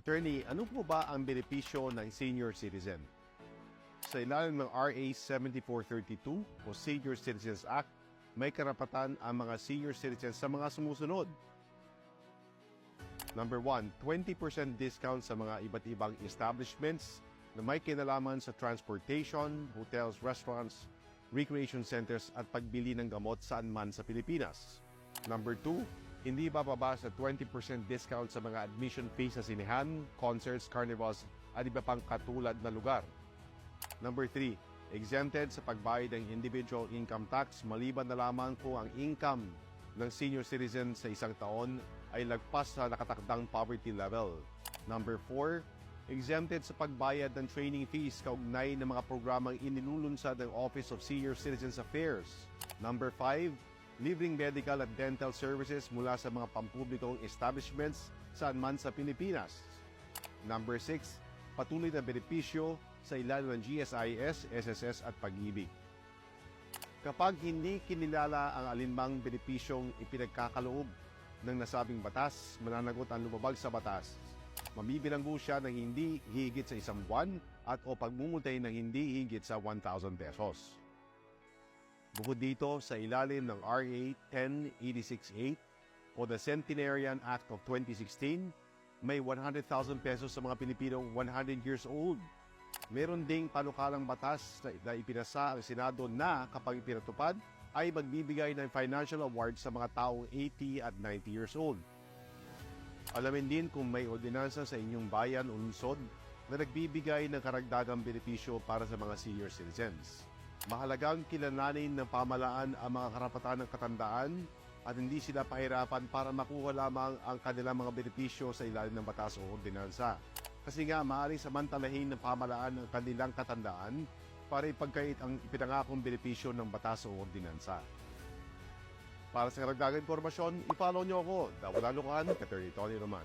Attorney, ano po ba ang benepisyo ng senior citizen? Sa ilalim ng RA 7432 o Senior Citizens Act, may karapatan ang mga senior citizens sa mga sumusunod. Number 1, 20% discount sa mga iba't ibang establishments na may kinalaman sa transportation, hotels, restaurants, recreation centers at pagbili ng gamot saan man sa Pilipinas. Number 2, hindi bababa sa 20% discount sa mga admission fees sa sinehan, concerts, carnivals at iba pang katulad na lugar. Number 3, exempted sa pagbayad ng individual income tax maliban na lamang kung ang income ng senior citizen sa isang taon ay lagpas sa nakatakdang poverty level. Number 4, exempted sa pagbayad ng training fees kaugnay ng mga programang inilulunsad ng Office of Senior Citizens Affairs. Number 5, libreng medical at dental services mula sa mga pampublikong establishments saan man sa Pilipinas. Number 6, patuloy na benepisyo sa ilalim ng GSIS, SSS at pag-ibig. Kapag hindi kinilala ang alinmang benepisyong ipinagkakaloob ng nasabing batas, mananagot ang lumabag sa batas. Mabibilanggo siya ng hindi higit sa isang buwan at o pagmumultay ng hindi higit sa 1,000 pesos. Bukod dito, sa ilalim ng RA 10868 o the Centenarian Act of 2016, may 100,000 pesos sa mga Pilipinong 100 years old. Meron ding panukalang batas na, na ipinasa ang Senado na kapag ipinatupad ay magbibigay ng financial award sa mga taong 80 at 90 years old. Alamin din kung may ordinansa sa inyong bayan o lungsod na nagbibigay ng karagdagang benepisyo para sa mga senior citizens. Mahalagang kilalanin ng pamalaan ang mga karapatan ng katandaan at hindi sila pahirapan para makuha lamang ang kanilang mga benepisyo sa ilalim ng batas o ordinansa. Kasi nga, maaaring samantalahin ng pamalaan ang kanilang katandaan para ipagkait ang ipinangakong benepisyo ng batas o ordinansa. Para sa karagdagang impormasyon, i-follow niyo ako, Dawala Lukan, Attorney Tony Roman.